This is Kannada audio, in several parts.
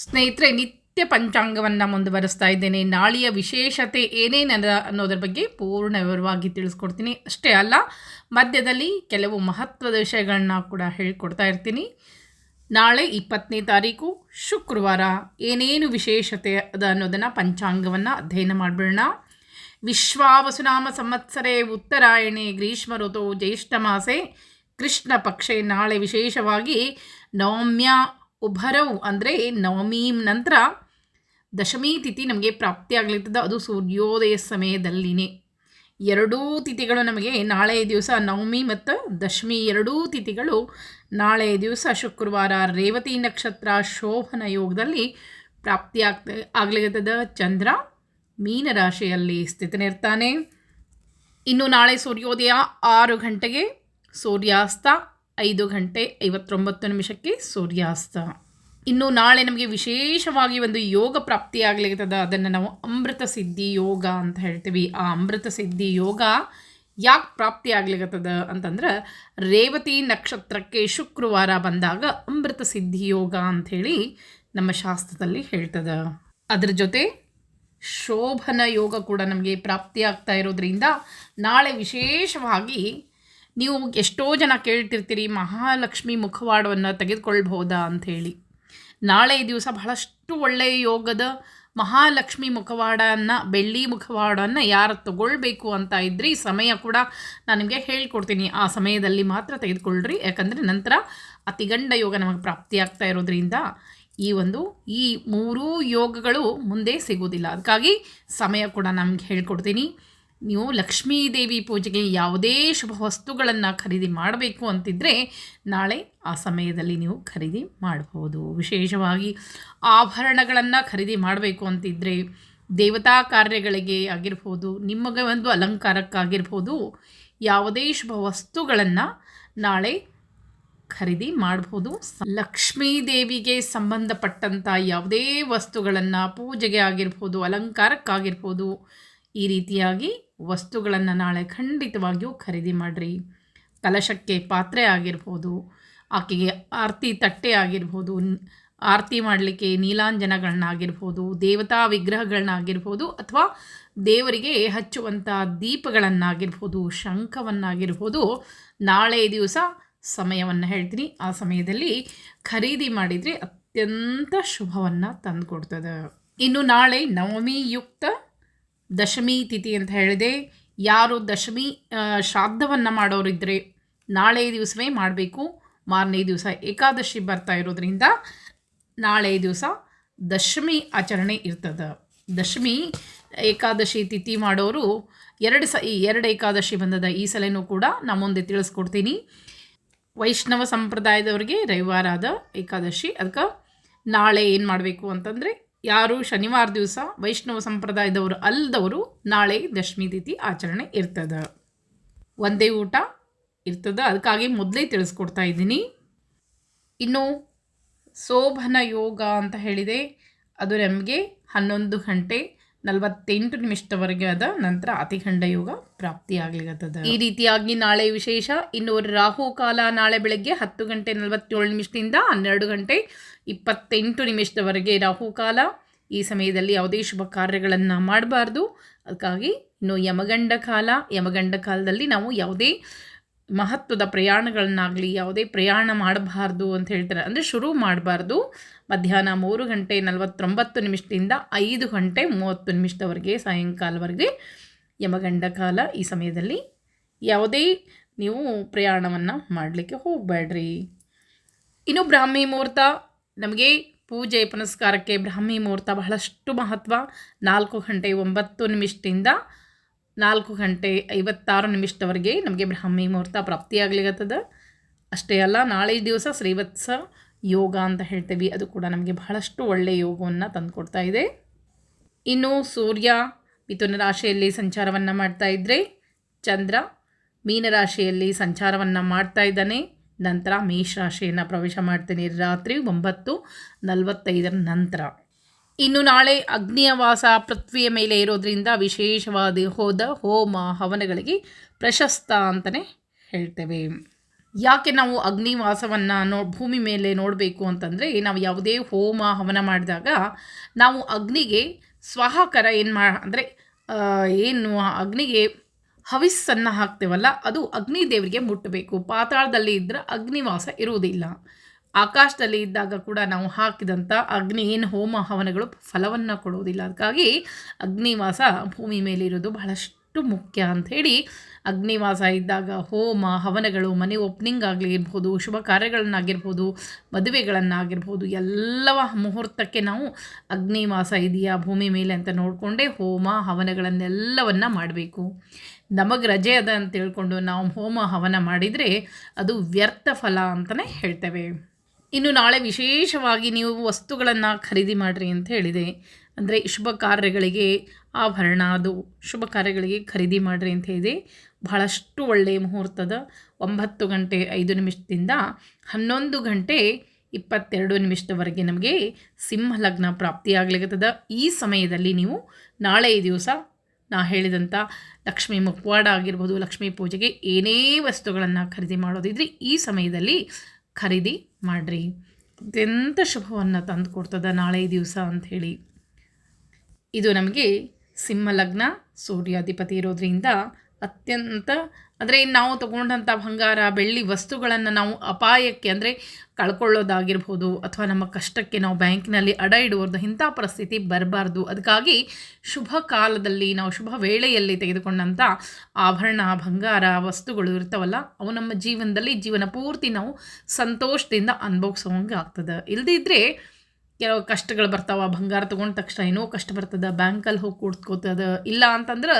ಸ್ನೇಹಿತರೆ, ನಿತ್ಯ ಪಂಚಾಂಗವನ್ನು ಮುಂದುವರೆಸ್ತಾ ಇದ್ದೇನೆ. ನಾಳೆಯ ವಿಶೇಷತೆ ಏನೇನದ ಅನ್ನೋದ್ರ ಬಗ್ಗೆ ಪೂರ್ಣ ವಿವರವಾಗಿ ತಿಳಿಸ್ಕೊಡ್ತೀನಿ. ಅಷ್ಟೇ ಅಲ್ಲ, ಮಧ್ಯದಲ್ಲಿ ಕೆಲವು ಮಹತ್ವದ ವಿಷಯಗಳನ್ನ ಕೂಡ ಹೇಳಿಕೊಡ್ತಾ ಇರ್ತೀನಿ. ನಾಳೆ ಇಪ್ಪತ್ತನೇ ತಾರೀಕು, ಶುಕ್ರವಾರ ಏನೇನು ವಿಶೇಷತೆ ಅದ ಅನ್ನೋದನ್ನು ಪಂಚಾಂಗವನ್ನು ಅಧ್ಯಯನ ಮಾಡಿಬಿಡೋಣ. ವಿಶ್ವಾವಸುನಾಮ ಸಂವತ್ಸರೆ ಉತ್ತರಾಯಣೆ, ಗ್ರೀಷ್ಮ ಋತು ಜ್ಯೇಷ್ಠ ಮಾಸೆ, ಕೃಷ್ಣ ಪಕ್ಷೆ ನಾಳೆ ವಿಶೇಷವಾಗಿ ನವಮ್ಯ ಉಭರವು ಅಂದರೆ ನವಮಿ ನಂತರ ದಶಮಿ ತಿಥಿ ನಮಗೆ ಪ್ರಾಪ್ತಿಯಾಗಲಿರ್ತದೆ ಅದು ಸೂರ್ಯೋದಯ ಸಮಯದಲ್ಲಿನೇ. ಎರಡೂ ತಿಥಿಗಳು ನಮಗೆ ನಾಳೆ ದಿವಸ ನವಮಿ ಮತ್ತು ದಶಮಿ ಎರಡೂ ತಿಥಿಗಳು ನಾಳೆ ದಿವಸ ಶುಕ್ರವಾರ ರೇವತಿ ನಕ್ಷತ್ರ ಶೋಭನ ಯೋಗದಲ್ಲಿ ಪ್ರಾಪ್ತಿಯಾಗ್ತ ಆಗ್ಲಿರ್ತದ. ಚಂದ್ರ ಮೀನರಾಶಿಯಲ್ಲಿ ಸ್ಥಿತನಿರ್ತಾನೆ. ಇನ್ನು ನಾಳೆ ಸೂರ್ಯೋದಯ ಆರು ಗಂಟೆಗೆ ಸೂರ್ಯಾಸ್ತ. ಐದು ಗಂಟೆ ಐವತ್ತೊಂಬತ್ತು ನಿಮಿಷಕ್ಕೆ ಸೂರ್ಯಾಸ್ತ. ಇನ್ನು ನಾಳೆ ನಮಗೆ ವಿಶೇಷವಾಗಿ ಒಂದು ಯೋಗ ಪ್ರಾಪ್ತಿಯಾಗಲಿರ್ತದ ಅದನ್ನು ನಾವು ಅಮೃತ ಸಿದ್ಧಿ ಯೋಗ ಅಂತ ಹೇಳ್ತೀವಿ. ಆ ಅಮೃತ ಸಿದ್ಧಿ ಯೋಗ ಯಾಕೆ ಪ್ರಾಪ್ತಿ ಆಗ್ಲಿಕತ್ತದ ಅಂತಂದ್ರೆ, ರೇವತಿ ನಕ್ಷತ್ರಕ್ಕೆ ಶುಕ್ರವಾರ ಬಂದಾಗ ಅಮೃತ ಸಿದ್ಧಿ ಯೋಗ ಅಂಥೇಳಿ ನಮ್ಮ ಶಾಸ್ತ್ರದಲ್ಲಿ ಹೇಳ್ತದ. ಅದ್ರ ಜೊತೆ ಶೋಭನ ಯೋಗ ಕೂಡ ನಮಗೆ ಪ್ರಾಪ್ತಿಯಾಗ್ತಾ ಇರೋದ್ರಿಂದ ನಾಳೆ ವಿಶೇಷವಾಗಿ ನೀವು ಎಷ್ಟೋ ಜನ ಕೇಳ್ತಿರ್ತೀರಿ, ಮಹಾಲಕ್ಷ್ಮಿ ಮುಖವಾಡವನ್ನು ತೆಗೆದುಕೊಳ್ಬಹುದಾ ಅಂಥೇಳಿ ನಾಳೆ ದಿವಸ ಬಹಳಷ್ಟು ಒಳ್ಳೆಯ ಯೋಗದ ಮಹಾಲಕ್ಷ್ಮಿ ಮುಖವಾಡನ್ನು, ಬೆಳ್ಳಿ ಮುಖವಾಡವನ್ನು ಯಾರು ತಗೊಳ್ಬೇಕು ಅಂತ ಇದ್ರಿ ಸಮಯ ಕೂಡ ನಾನು ನಿಮಗೆ ಹೇಳ್ಕೊಡ್ತೀನಿ. ಆ ಸಮಯದಲ್ಲಿ ಮಾತ್ರ ತೆಗೆದುಕೊಳ್ಳ್ರಿ ಯಾಕಂದರೆ ನಂತರ ಅತಿಗಂಡ ಯೋಗ ನಮಗೆ ಪ್ರಾಪ್ತಿಯಾಗ್ತಾ ಇರೋದ್ರಿಂದ ಈ ಒಂದು, ಈ ಮೂರೂ ಯೋಗಗಳು ಮುಂದೆ ಸಿಗೋದಿಲ್ಲ ಅದಕ್ಕಾಗಿ ಸಮಯ ಕೂಡ ನಮ್ಗೆ ಹೇಳ್ಕೊಡ್ತೀನಿ. ನೀವು ಲಕ್ಷ್ಮೀ ದೇವಿ ಪೂಜೆಗೆ ಯಾವುದೇ ಶುಭ ವಸ್ತುಗಳನ್ನು ಖರೀದಿ ಮಾಡಬೇಕು ಅಂತಿದ್ದರೆ ನಾಳೆ ಆ ಸಮಯದಲ್ಲಿ ನೀವು ಖರೀದಿ ಮಾಡಬಹುದು. ವಿಶೇಷವಾಗಿ ಆಭರಣಗಳನ್ನು ಖರೀದಿ ಮಾಡಬೇಕು ಅಂತಿದ್ದರೆ ದೇವತಾ ಕಾರ್ಯಗಳಿಗೆ ಆಗಿರ್ಬೋದು, ನಿಮಗೆ ಒಂದು ಅಲಂಕಾರಕ್ಕಾಗಿರ್ಬೋದು, ಯಾವುದೇ ಶುಭ ವಸ್ತುಗಳನ್ನು ನಾಳೆ ಖರೀದಿ ಮಾಡಬಹುದು. ಲಕ್ಷ್ಮೀ ದೇವಿಗೆ ಸಂಬಂಧಪಟ್ಟಂಥ ಯಾವುದೇ ವಸ್ತುಗಳನ್ನು ಪೂಜೆಗೆ ಆಗಿರ್ಬೋದು, ಅಲಂಕಾರಕ್ಕಾಗಿರ್ಬೋದು, ಈ ರೀತಿಯಾಗಿ ವಸ್ತುಗಳನ್ನು ನಾಳೆ ಖಂಡಿತವಾಗಿಯೂ ಖರೀದಿ ಮಾಡಿರಿ. ಕಲಶಕ್ಕೆ ಪಾತ್ರೆ ಆಗಿರ್ಬೋದು, ಆಕೆಗೆ ಆರತಿ ತಟ್ಟೆ ಆಗಿರ್ಬೋದು ಆರತಿ ಮಾಡಲಿಕ್ಕೆ ನೀಲಾಂಜನಗಳನ್ನಾಗಿರ್ಬೋದು ದೇವತಾ ವಿಗ್ರಹಗಳನ್ನಾಗಿರ್ಬೋದು ಅಥವಾ ದೇವರಿಗೆ ಹಚ್ಚುವಂಥ ದೀಪಗಳನ್ನಾಗಿರ್ಬೋದು, ಶಂಖವನ್ನಾಗಿರ್ಬೋದು, ನಾಳೆ ದಿವಸ ಸಮಯವನ್ನು ಹೇಳ್ತೀನಿ. ಆ ಸಮಯದಲ್ಲಿ ಖರೀದಿ ಮಾಡಿದರೆ ಅತ್ಯಂತ ಶುಭವನ್ನು ತಂದುಕೊಡ್ತದೆ. ಇನ್ನು ನಾಳೆ ನವಮಿ ಯುಕ್ತ ದಶಮಿ ತಿಥಿ ಅಂತ ಹೇಳಿದೆ. ಯಾರು ದಶಮಿ ಶ್ರಾದ್ದವನ್ನು ಮಾಡೋರಿದ್ದರೆ ನಾಳೆ ದಿವಸವೇ ಮಾಡಬೇಕು. ಮಾರನೇ ದಿವಸ ಏಕಾದಶಿ ಬರ್ತಾ ಇರೋದ್ರಿಂದ ನಾಳೆ ದಿವಸ ದಶಮಿ ಆಚರಣೆ ಇರ್ತದೆ. ದಶಮಿ, ಏಕಾದಶಿ ತಿಥಿ ಮಾಡೋರು ಎರಡು ಸ, ಈ ಎರಡು ಏಕಾದಶಿ ಬಂದದ. ಈ ಸಲನೂ ಕೂಡ ನಾ ಮುಂದೆ ತಿಳಿಸ್ಕೊಡ್ತೀನಿ. ವೈಷ್ಣವ ಸಂಪ್ರದಾಯದವ್ರಿಗೆ ಆದ ಏಕಾದಶಿ. ಅದಕ್ಕೆ ನಾಳೆ ಏನು ಮಾಡಬೇಕು ಅಂತಂದರೆ ಯಾರು ಶನಿವಾರ ದಿವಸ ವೈಷ್ಣವ ಸಂಪ್ರದಾಯದವರು ಅಲ್ಲದವರು ನಾಳೆ ದಶಮಿ ತಿಥಿ ಆಚರಣೆ ಇರ್ತದೆ. ಒಂದೇ ಊಟ ಇರ್ತದೆ. ಅದಕ್ಕಾಗಿ ಮೊದಲೇ ತಿಳಿಸ್ಕೊಡ್ತಾ ಇದ್ದೀನಿ. ಇನ್ನು ಶೋಭನ ಯೋಗ ಅಂತ ಹೇಳಿದೆ. ಅದು ನಮಗೆ ಹನ್ನೊಂದು ಗಂಟೆ ನಲವತ್ತೆಂಟು ನಿಮಿಷದವರೆಗೆ ಅದ ನಂತರ ಅತಿಖಂಡ ಯೋಗ ಪ್ರಾಪ್ತಿಯಾಗ್ಲಿಕ್ಕತ್ತದ ಈ ರೀತಿಯಾಗಿ ನಾಳೆ ವಿಶೇಷ, ಇನ್ನು ರಾಹು ಕಾಲ ನಾಳೆ ಬೆಳಗ್ಗೆ ಹತ್ತು ಗಂಟೆ ನಲವತ್ತೇಳು ನಿಮಿಷದಿಂದ ಹನ್ನೆರಡು ಗಂಟೆ ಇಪ್ಪತ್ತೆಂಟು ನಿಮಿಷದವರೆಗೆ ರಾಹು ಕಾಲ. ಈ ಸಮಯದಲ್ಲಿ ಯಾವುದೇ ಶುಭ ಕಾರ್ಯಗಳನ್ನು ಮಾಡಬಾರ್ದು. ಅದಕ್ಕಾಗಿ ಇನ್ನು ಯಮಗಂಡ ಕಾಲ, ಯಮಗಂಡ ಕಾಲದಲ್ಲಿ ನಾವು ಯಾವುದೇ ಮಹತ್ವದ ಪ್ರಯಾಣಗಳನ್ನಾಗಲಿ, ಯಾವುದೇ ಪ್ರಯಾಣ ಮಾಡಬಾರ್ದು ಅಂತ ಹೇಳ್ತಾರೆ. ಅಂದರೆ ಶುರು ಮಾಡಬಾರ್ದು. ಮಧ್ಯಾಹ್ನ ಮೂರು ಗಂಟೆ ನಲವತ್ತೊಂಬತ್ತು ನಿಮಿಷದಿಂದ ಐದು ಗಂಟೆ ಮೂವತ್ತು ನಿಮಿಷದವರೆಗೆ, ಸಾಯಂಕಾಲವರೆಗೆ ಯಮಗಂಡ ಕಾಲ ಈ ಸಮಯದಲ್ಲಿ ಯಾವುದೇ ನೀವು ಪ್ರಯಾಣವನ್ನು ಮಾಡಲಿಕ್ಕೆ ಹೋಗಬೇಡ್ರಿ ಇನ್ನು ಬ್ರಾಹ್ಮಿ ಮುಹೂರ್ತ, ನಮಗೆ ಪೂಜೆ ಪುನಸ್ಕಾರಕ್ಕೆ ಬ್ರಾಹ್ಮಿ ಮುಹೂರ್ತ ಬಹಳಷ್ಟು ಮಹತ್ವ. ನಾಲ್ಕು ಗಂಟೆ ಒಂಬತ್ತು ನಿಮಿಷದಿಂದ ನಾಲ್ಕು ಗಂಟೆ ಐವತ್ತಾರು ನಿಮಿಷದವರೆಗೆ ನಮಗೆ ಬ್ರಾಹ್ಮಿ ಮುಹೂರ್ತ ಪ್ರಾಪ್ತಿಯಾಗಲಿಗತ್ತದ. ಅಷ್ಟೇ ಅಲ್ಲ, ನಾಳೆ ದಿವಸ ಶ್ರೀವತ್ಸ ಯೋಗ ಅಂತ ಹೇಳ್ತೀವಿ. ಅದು ಕೂಡ ನಮಗೆ ಬಹಳಷ್ಟು ಒಳ್ಳೆಯ ಯೋಗವನ್ನು ತಂದುಕೊಡ್ತಾ ಇದೆ. ಇನ್ನು ಸೂರ್ಯ ಮಿಥುನ ರಾಶಿಯಲ್ಲಿ ಸಂಚಾರವನ್ನು ಮಾಡ್ತಾ ಇದ್ದರೆ ಚಂದ್ರ ಮೀನರಾಶಿಯಲ್ಲಿ ಸಂಚಾರವನ್ನು ಮಾಡ್ತಾ ಇದ್ದಾನೆ. ನಂತರ ಮೇಷರಾಶಿಯನ್ನು ಪ್ರವೇಶ ಮಾಡ್ತೇನೆ. ರಾತ್ರಿ ಒಂಬತ್ತು ನಲವತ್ತೈದರ ನಂತರ. ಇನ್ನು ನಾಳೆ ಅಗ್ನಿಯ ವಾಸ ಪೃಥ್ವಿಯ ಮೇಲೆ ಇರೋದ್ರಿಂದ ವಿಶೇಷವಾದ ಹೋದ ಹೋಮ ಹವನಗಳಿಗೆ ಪ್ರಶಸ್ತ ಅಂತಲೇ ಹೇಳ್ತೇವೆ. ಯಾಕೆ ನಾವು ಅಗ್ನಿವಾಸವನ್ನು ನೋ ಭೂಮಿ ಮೇಲೆ ನೋಡಬೇಕು ಅಂತಂದರೆ, ನಾವು ಯಾವುದೇ ಹೋಮ ಹವನ ಮಾಡಿದಾಗ ನಾವು ಅಗ್ನಿಗೆ ಸ್ವಾಹಕರ ಏನು ಮಾ, ಅಂದರೆ ಏನು ಅಗ್ನಿಗೆ ಹವಿಸ್ಸನ್ನು ಹಾಕ್ತೇವಲ್ಲ, ಅದು ಅಗ್ನಿ ದೇವರಿಗೆ ಮುಟ್ಟಬೇಕು ಪಾತಾಳದಲ್ಲಿ ಇದ್ದರೆ ಅಗ್ನಿವಾಸ ಇರುವುದಿಲ್ಲ. ಆಕಾಶದಲ್ಲಿ ಇದ್ದಾಗ ಕೂಡ ನಾವು ಹಾಕಿದಂಥ ಅಗ್ನಿ ಏನು ಹೋಮ ಹವನಗಳು ಫಲವನ್ನು ಕೊಡುವುದಿಲ್ಲ. ಅದಕ್ಕಾಗಿ ಅಗ್ನಿವಾಸ ಭೂಮಿ ಮೇಲೆ ಇರೋದು ಬಹಳಷ್ಟು ಮುಖ್ಯ ಅಂಥೇಳಿ ಅಗ್ನಿವಾಸ ಇದ್ದಾಗ ಹೋಮ ಹವನಗಳು, ಮನೆ ಓಪನಿಂಗ್ ಆಗಲಿ ಇರ್ಬೋದು ಶುಭ ಕಾರ್ಯಗಳನ್ನಾಗಿರ್ಬೋದು, ಮದುವೆಗಳನ್ನಾಗಿರ್ಬೋದು ಎಲ್ಲವ ಮುಹೂರ್ತಕ್ಕೆ ನಾವು ಅಗ್ನಿವಾಸ ಇದೆಯಾ ಭೂಮಿ ಮೇಲೆ ಅಂತ ನೋಡಿಕೊಂಡೇ ಹೋಮ ಹವನಗಳನ್ನೆಲ್ಲವನ್ನು ಮಾಡಬೇಕು. ನಮಗೆ ರಜೆ ಅದ ಅಂತ ತಿಳ್ಕೊಂಡು ನಾವು ಹೋಮ ಹವನ ಮಾಡಿದರೆ ಅದು ವ್ಯರ್ಥ ಫಲ ಅಂತಲೇ ಹೇಳ್ತೇವೆ. ಇನ್ನು ನಾಳೆ ವಿಶೇಷವಾಗಿ ನೀವು ವಸ್ತುಗಳನ್ನು ಖರೀದಿ ಮಾಡಿರಿ ಅಂತ ಹೇಳಿದೆ. ಅಂದರೆ ಶುಭ ಕಾರ್ಯಗಳಿಗೆ ಆಭರಣ, ಅದು ಶುಭ ಕಾರ್ಯಗಳಿಗೆ ಖರೀದಿ ಮಾಡಿರಿ ಅಂತ ಹೇಳಿದೆ. ಬಹಳಷ್ಟು ಒಳ್ಳೆಯ ಮುಹೂರ್ತದ ಒಂಬತ್ತು ಗಂಟೆ ಐದು ನಿಮಿಷದಿಂದ ಹನ್ನೊಂದು ಗಂಟೆ ಇಪ್ಪತ್ತೆರಡು ನಿಮಿಷದವರೆಗೆ ನಮಗೆ ಸಿಂಹ ಲಗ್ನ ಪ್ರಾಪ್ತಿಯಾಗಲಿಕ್ಕತ್ತದ ಈ ಸಮಯದಲ್ಲಿ ನೀವು ನಾಳೆ ದಿವಸ ನಾ ಹೇಳಿದಂಥ ಲಕ್ಷ್ಮೀ ಮುಖವಾಡ ಆಗಿರ್ಬೋದು, ಲಕ್ಷ್ಮೀ ಪೂಜೆಗೆ ಏನೇ ವಸ್ತುಗಳನ್ನು ಖರೀದಿ ಮಾಡೋದಿದ್ರೆ, ಈ ಸಮಯದಲ್ಲಿ ಖರೀದಿ ಮಾಡಿರಿ. ಅತ್ಯಂತ ಶುಭವನ್ನು ತಂದು ಕೊಡ್ತದೆ ನಾಳೆ ದಿವಸ ಅಂಥೇಳಿ ಇದು ನಮಗೆ ಸಿಂಹ ಲಗ್ನ ಸೂರ್ಯಾಧಿಪತಿ ಇರೋದ್ರಿಂದ ಅತ್ಯಂತ, ಅಂದರೆ ನಾವು ತಗೊಂಡಂಥ ಬಂಗಾರ, ಬೆಳ್ಳಿ ವಸ್ತುಗಳನ್ನು ನಾವು ಅಪಾಯಕ್ಕೆ, ಅಂದರೆ ಕಳ್ಕೊಳ್ಳೋದಾಗಿರ್ಬೋದು ಅಥವಾ ನಮ್ಮ ಕಷ್ಟಕ್ಕೆ ನಾವು ಬ್ಯಾಂಕಿನಲ್ಲಿ ಅಡ ಇಡುವುದು ಇಂಥ ಪರಿಸ್ಥಿತಿ ಬರಬಾರ್ದು. ಅದಕ್ಕಾಗಿ ಶುಭ ಕಾಲದಲ್ಲಿ ನಾವು ಶುಭ ವೇಳೆಯಲ್ಲಿ ತೆಗೆದುಕೊಂಡಂಥ ಆಭರಣ, ಬಂಗಾರ ವಸ್ತುಗಳು ಇರ್ತಾವಲ್ಲ, ಅವು ನಮ್ಮ ಜೀವನದಲ್ಲಿ ಜೀವನ ಪೂರ್ತಿ ನಾವು ಸಂತೋಷದಿಂದ ಅನುಭವಿಸೋಂಗೆ ಆಗ್ತದೆ. ಇಲ್ಲದಿದ್ದರೆ ಕೆಲವು ಕಷ್ಟಗಳು ಬರ್ತಾವೆ, ಬಂಗಾರ ತೊಗೊಂಡ ತಕ್ಷಣ ಏನೋ ಕಷ್ಟ ಬರ್ತದೆ, ಬ್ಯಾಂಕಲ್ಲಿ ಹೋಗಿ ಕೂಡ್ಕೋತದ ಇಲ್ಲ ಅಂತಂದ್ರೆ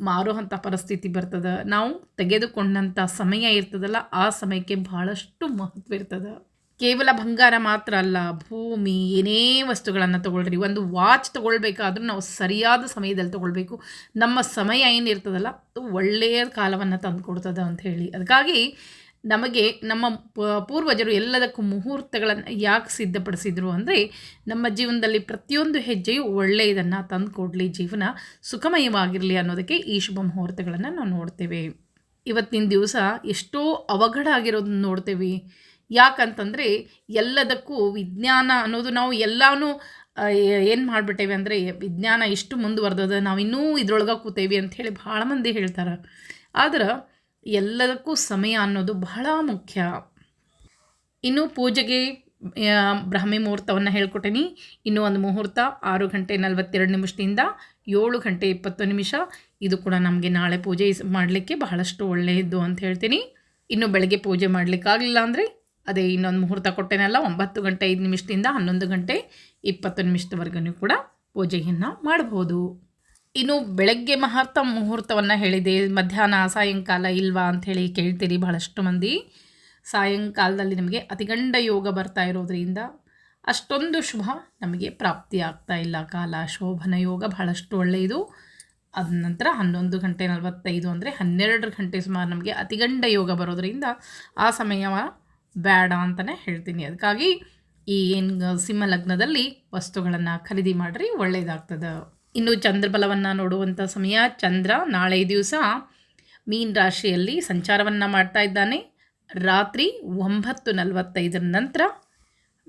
ಮಾರುವಂಥ ಪರಿಸ್ಥಿತಿ ಬರ್ತದೆ. ನಾವು ತೆಗೆದುಕೊಂಡಂಥ ಸಮಯ ಇರ್ತದಲ್ಲ, ಆ ಸಮಯಕ್ಕೆ ಬಹಳಷ್ಟು ಮಹತ್ವ ಇರ್ತದೆ. ಕೇವಲ ಬಂಗಾರ ಮಾತ್ರ ಅಲ್ಲ, ಭೂಮಿ, ಏನೇ ವಸ್ತುಗಳನ್ನು ತೊಗೊಳ್ರಿ, ಒಂದು ವಾಚ್ ತೊಗೊಳ್ಬೇಕಾದ್ರೂ ನಾವು ಸರಿಯಾದ ಸಮಯದಲ್ಲಿ ತೊಗೊಳ್ಬೇಕು. ನಮ್ಮ ಸಮಯ ಏನಿರ್ತದಲ್ಲ, ಅದು ಒಳ್ಳೆಯ ಕಾಲವನ್ನು ತಂದು ಕೊಡ್ತದೆ ಅಂತ ಹೇಳಿ. ಅದಕ್ಕಾಗಿ ನಮಗೆ ನಮ್ಮ ಪೂರ್ವಜರು ಎಲ್ಲದಕ್ಕೂ ಮುಹೂರ್ತಗಳನ್ನು ಯಾಕೆ ಸಿದ್ಧಪಡಿಸಿದ್ರು ಅಂದರೆ ನಮ್ಮ ಜೀವನದಲ್ಲಿ ಪ್ರತಿಯೊಂದು ಹೆಜ್ಜೆಯು ಒಳ್ಳೆಯದನ್ನು ತಂದು ಕೊಡಲಿ ಜೀವನ ಸುಖಮಯವಾಗಿರಲಿ ಅನ್ನೋದಕ್ಕೆ ಈ ಶುಭ ಮುಹೂರ್ತಗಳನ್ನು ನಾವು ನೋಡ್ತೇವೆ. ಇವತ್ತಿನ ದಿವಸ ಎಷ್ಟೋ ಅವಘಡ ಆಗಿರೋದನ್ನ ನೋಡ್ತೇವೆ. ಯಾಕಂತಂದರೆ ಎಲ್ಲದಕ್ಕೂ ವಿಜ್ಞಾನ ಅನ್ನೋದು ನಾವು ಎಲ್ಲನೂ ಏನು ಮಾಡಿಬಿಟ್ಟೇವೆ ಅಂದರೆ ವಿಜ್ಞಾನ ಇಷ್ಟು ಮುಂದುವರೆದದ ನಾವು ಇನ್ನೂ ಇದ್ರೊಳಗೆ ಕೂತೇವೆ ಅಂಥೇಳಿ ಭಾಳ ಮಂದಿ ಹೇಳ್ತಾರೆ. ಆದ್ರೆ ಎಲ್ಲದಕ್ಕೂ ಸಮಯ ಅನ್ನೋದು ಬಹಳ ಮುಖ್ಯ. ಇನ್ನು ಪೂಜೆಗೆ ಬ್ರಾಹ್ಮಿ ಮುಹೂರ್ತವನ್ನು ಹೇಳ್ಕೊಟ್ಟೇನಿ. ಇನ್ನೂ ಒಂದು ಮುಹೂರ್ತ ಆರು ಗಂಟೆ ನಲವತ್ತೆರಡು ನಿಮಿಷದಿಂದ ಏಳು ಗಂಟೆ ಇಪ್ಪತ್ತು ನಿಮಿಷ. ಇದು ಕೂಡ ನಮಗೆ ನಾಳೆ ಪೂಜೆ ಮಾಡಲಿಕ್ಕೆ ಬಹಳಷ್ಟು ಒಳ್ಳೆಯದು ಅಂತ ಹೇಳ್ತೀನಿ. ಇನ್ನು ಬೆಳಗ್ಗೆ ಪೂಜೆ ಮಾಡಲಿಕ್ಕಾಗಲಿಲ್ಲ ಅಂದರೆ ಅದೇ ಇನ್ನೊಂದು ಮುಹೂರ್ತ ಕೊಟ್ಟೇನಲ್ಲ, ಒಂಬತ್ತು ಗಂಟೆ ಐದು ನಿಮಿಷದಿಂದ ಹನ್ನೊಂದು ಗಂಟೆ ಇಪ್ಪತ್ತು ನಿಮಿಷದವರೆಗೂ ಕೂಡ ಪೂಜೆಯನ್ನು ಮಾಡಬಹುದು ಇನ್ನು ಬೆಳಗ್ಗೆ ಮಹಾರ್ಥ ಮುಹೂರ್ತವನ್ನು ಹೇಳಿದೆ. ಮಧ್ಯಾಹ್ನ ಸಾಯಂಕಾಲ ಇಲ್ವಾ ಅಂಥೇಳಿ ಕೇಳ್ತೀರಿ ಬಹಳಷ್ಟು ಮಂದಿ. ಸಾಯಂಕಾಲದಲ್ಲಿ ನಮಗೆ ಅತಿಗಂಡ ಯೋಗ ಬರ್ತಾ ಇರೋದರಿಂದ ಅಷ್ಟೊಂದು ಶುಭ ನಮಗೆ ಪ್ರಾಪ್ತಿ ಆಗ್ತಾ ಇಲ್ಲ. ಕಾಲ ಶೋಭನ ಯೋಗ ಬಹಳಷ್ಟು ಒಳ್ಳೆಯದು. ಅದ ನಂತರ ಹನ್ನೊಂದು ಗಂಟೆ ನಲವತ್ತೈದು ಅಂದರೆ ಹನ್ನೆರಡು ಗಂಟೆ ಸುಮಾರು ನಮಗೆ ಅತಿಗಂಡ ಯೋಗ ಬರೋದರಿಂದ ಆ ಸಮಯ ಬೇಡ ಅಂತಲೇ ಹೇಳ್ತೀನಿ. ಅದಕ್ಕಾಗಿ ಈ ಏನು ಸಿಂಹ ಲಗ್ನದಲ್ಲಿ ವಸ್ತುಗಳನ್ನು ಖರೀದಿ ಮಾಡಿರಿ ಒಳ್ಳೆಯದಾಗ್ತದೆ ಇನ್ನು ಚಂದ್ರಬಲವನ್ನು ನೋಡುವಂಥ ಸಮಯ ಚಂದ್ರ ನಾಳೆ ದಿವಸ ಮೀನ್ ರಾಶಿಯಲ್ಲಿ ಸಂಚಾರವನ್ನು ಮಾಡ್ತಾ ಇದ್ದಾನೆ. ರಾತ್ರಿ ಒಂಬತ್ತು ನಲವತ್ತೈದರ ನಂತರ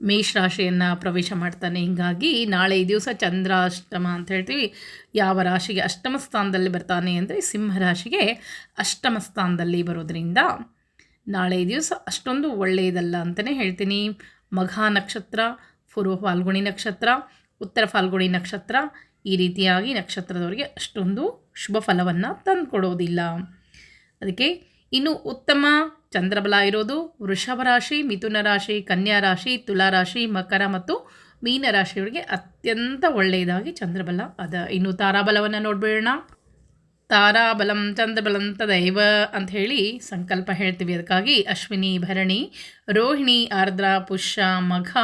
ಮೇಷರಾಶಿಯನ್ನು ಪ್ರವೇಶ ಮಾಡ್ತಾನೆ. ಹೀಗಾಗಿ ನಾಳೆ ದಿವಸ ಚಂದ್ರ ಅಷ್ಟಮ ಅಂತ ಹೇಳ್ತೀವಿ. ಯಾವ ರಾಶಿಗೆ ಅಷ್ಟಮ ಸ್ಥಾನದಲ್ಲಿ ಬರ್ತಾನೆ ಅಂದರೆ ಸಿಂಹ ರಾಶಿಗೆ ಅಷ್ಟಮ ಸ್ಥಾನದಲ್ಲಿ ಬರೋದರಿಂದ ನಾಳೆ ದಿವಸ ಅಷ್ಟೊಂದು ಒಳ್ಳೆಯದಲ್ಲ ಅಂತಲೇ ಹೇಳ್ತೀನಿ. ಮಘಾ ನಕ್ಷತ್ರ, ಪೂರ್ವ ಫಾಲ್ಗುಣಿ ನಕ್ಷತ್ರ, ಉತ್ತರ ಫಾಲ್ಗುಣಿ ನಕ್ಷತ್ರ ಈ ರೀತಿಯಾಗಿ ನಕ್ಷತ್ರದವರಿಗೆ ಅಷ್ಟೊಂದು ಶುಭ ಫಲವನ್ನು ತಂದುಕೊಡೋದಿಲ್ಲ. ಅದಕ್ಕೆ ಇನ್ನು ಉತ್ತಮ ಚಂದ್ರಬಲ ಇರೋದು ವೃಷಭ ರಾಶಿ, ಮಿಥುನ ರಾಶಿ, ಕನ್ಯಾ ರಾಶಿ, ತುಲಾ ರಾಶಿ, ಮಕರ ಮತ್ತು ಮೀನ ರಾಶಿಯವರಿಗೆ ಅತ್ಯಂತ ಒಳ್ಳೆಯದಾಗಿ ಚಂದ್ರಬಲ ಅದ. ಇನ್ನು ತಾರಾಬಲವನ್ನು ನೋಡ್ಬೇಡೋಣ. ತಾರಾಬಲಂ ಚಂದ್ರಬಲಂ ತದೈವ ಅಂತ ಹೇಳಿ ಸಂಕಲ್ಪ ಹೇಳ್ತೀವಿ. ಅದಕ್ಕಾಗಿ ಅಶ್ವಿನಿ ಭರಣಿ, ರೋಹಿಣಿ ಆರ್ದ್ರ, ಪುಷ್ಯ ಮಘ,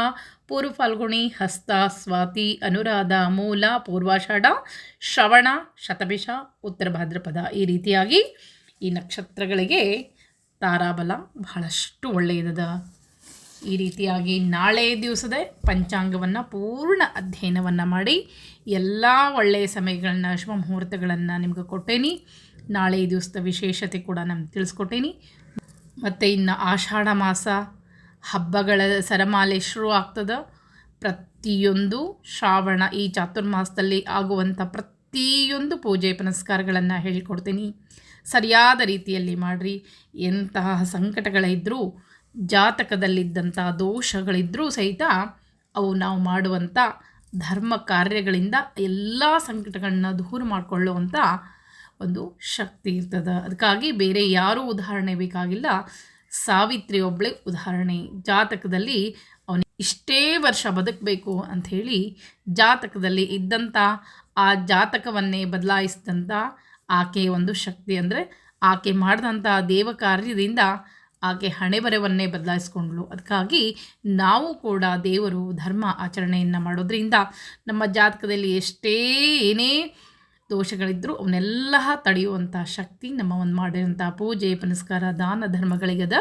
ಪೂರ್ವ ಫಾಲ್ಗುಣಿ, ಹಸ್ತ, ಸ್ವಾತಿ, ಅನುರಾಧ, ಮೂಲ, ಪೂರ್ವಾಷಾಢ, ಶ್ರವಣ, ಶತಭಿಷ, ಉತ್ತರ ಭಾದ್ರಪದ ಈ ರೀತಿಯಾಗಿ ಈ ನಕ್ಷತ್ರಗಳಿಗೆ ತಾರಾಬಲ ಬಹಳಷ್ಟು ಒಳ್ಳೆಯದದ. ಈ ರೀತಿಯಾಗಿ ನಾಳೆ ದಿವಸದ ಪಂಚಾಂಗವನ್ನು, ಪೂರ್ಣ ಅಧ್ಯಯನವನ್ನು ಮಾಡಿ ಎಲ್ಲ ಒಳ್ಳೆಯ ಸಮಯಗಳನ್ನ, ಶುಭ ಮುಹೂರ್ತಗಳನ್ನು ನಿಮ್ಗೆ ಕೊಟ್ಟೇನಿ ನಾಳೆ ದಿವಸದ ವಿಶೇಷತೆ ಕೂಡ ನಾನು ತಿಳಿಸ್ಕೊಟ್ಟೇನಿ ಮತ್ತು ಇನ್ನು ಆಷಾಢ ಮಾಸ, ಹಬ್ಬಗಳ ಸರಮಾಲೆ ಶುರು ಆಗ್ತದೆ. ಪ್ರತಿಯೊಂದು ಶ್ರಾವಣ, ಈ ಚಾತುರ್ಮಾಸದಲ್ಲಿ ಆಗುವಂಥ ಪ್ರತಿಯೊಂದು ಪೂಜೆ ಪುನಸ್ಕಾರಗಳನ್ನು ಹೇಳಿಕೊಡ್ತೀನಿ. ಸರಿಯಾದ ರೀತಿಯಲ್ಲಿ ಮಾಡಿರಿ. ಎಂತಹ ಸಂಕಟಗಳಿದ್ದರೂ ಜಾತಕದಲ್ಲಿದ್ದಂಥ ದೋಷಗಳಿದ್ದರೂ ಸಹಿತ ಅವು ನಾವು ಮಾಡುವಂಥ ಧರ್ಮ ಕಾರ್ಯಗಳಿಂದ ಎಲ್ಲ ಸಂಕಟಗಳನ್ನ ದೂರ ಮಾಡಿಕೊಳ್ಳುವಂಥ ಒಂದು ಶಕ್ತಿ ಇರ್ತದೆ. ಅದಕ್ಕಾಗಿ ಬೇರೆ ಯಾರೂ ಉದಾಹರಣೆ ಬೇಕಾಗಿಲ್ಲ. ಸಾವಿತ್ರಿ ಒಬ್ಬಳೆ ಉದಾಹರಣೆ. ಜಾತಕದಲ್ಲಿ ಅವನು ಇಷ್ಟೇ ವರ್ಷ ಬದುಕಬೇಕು ಅಂಥೇಳಿ ಜಾತಕದಲ್ಲಿ ಇದ್ದಂಥ ಆ ಜಾತಕವನ್ನೇ ಬದಲಾಯಿಸಿದಂಥ ಆಕೆಯ ಒಂದು ಶಕ್ತಿ ಅಂದರೆ ಆಕೆ ಮಾಡಿದಂಥ ದೇವ ಕಾರ್ಯದಿಂದ ಆಕೆ ಹಣೆಬರವನ್ನೇ ಬದಲಾಯಿಸ್ಕೊಂಡ್ಳು ಅದಕ್ಕಾಗಿ ನಾವು ಕೂಡ ದೇವರು ಧರ್ಮ ಆಚರಣೆಯನ್ನು ಮಾಡೋದ್ರಿಂದ ನಮ್ಮ ಜಾತಕದಲ್ಲಿ ಎಷ್ಟೇ ಏನೇ ದೋಷಗಳಿದ್ದರೂ ಅವನ್ನೆಲ್ಲ ತಡೆಯುವಂಥ ಶಕ್ತಿ ನಮ್ಮ ಒಂದು ಮಾಡಿರುವಂಥ ಪೂಜೆ, ಪುನಸ್ಕಾರ, ದಾನ ಧರ್ಮಗಳಿಗದ.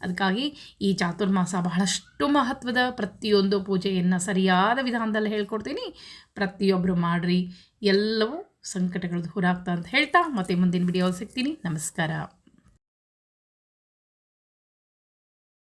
ಅದಕ್ಕಾಗಿ ಈ ಚಾತುರ್ಮಾಸ ಬಹಳಷ್ಟು ಮಹತ್ವದ ಪ್ರತಿಯೊಂದು ಪೂಜೆಯನ್ನು ಸರಿಯಾದ ವಿಧಾನದಲ್ಲಿ ಹೇಳ್ಕೊಡ್ತೀನಿ. ಪ್ರತಿಯೊಬ್ಬರು ಮಾಡಿರಿ. ಎಲ್ಲವೂ ಸಂಕಟಗಳು ದೂರ ಆಗ್ತಾ ಅಂತ ಹೇಳ್ತಾ ಮತ್ತೆ ಮುಂದಿನ ವಿಡಿಯೋ ಸಿಗ್ತೀನಿ. ನಮಸ್ಕಾರ.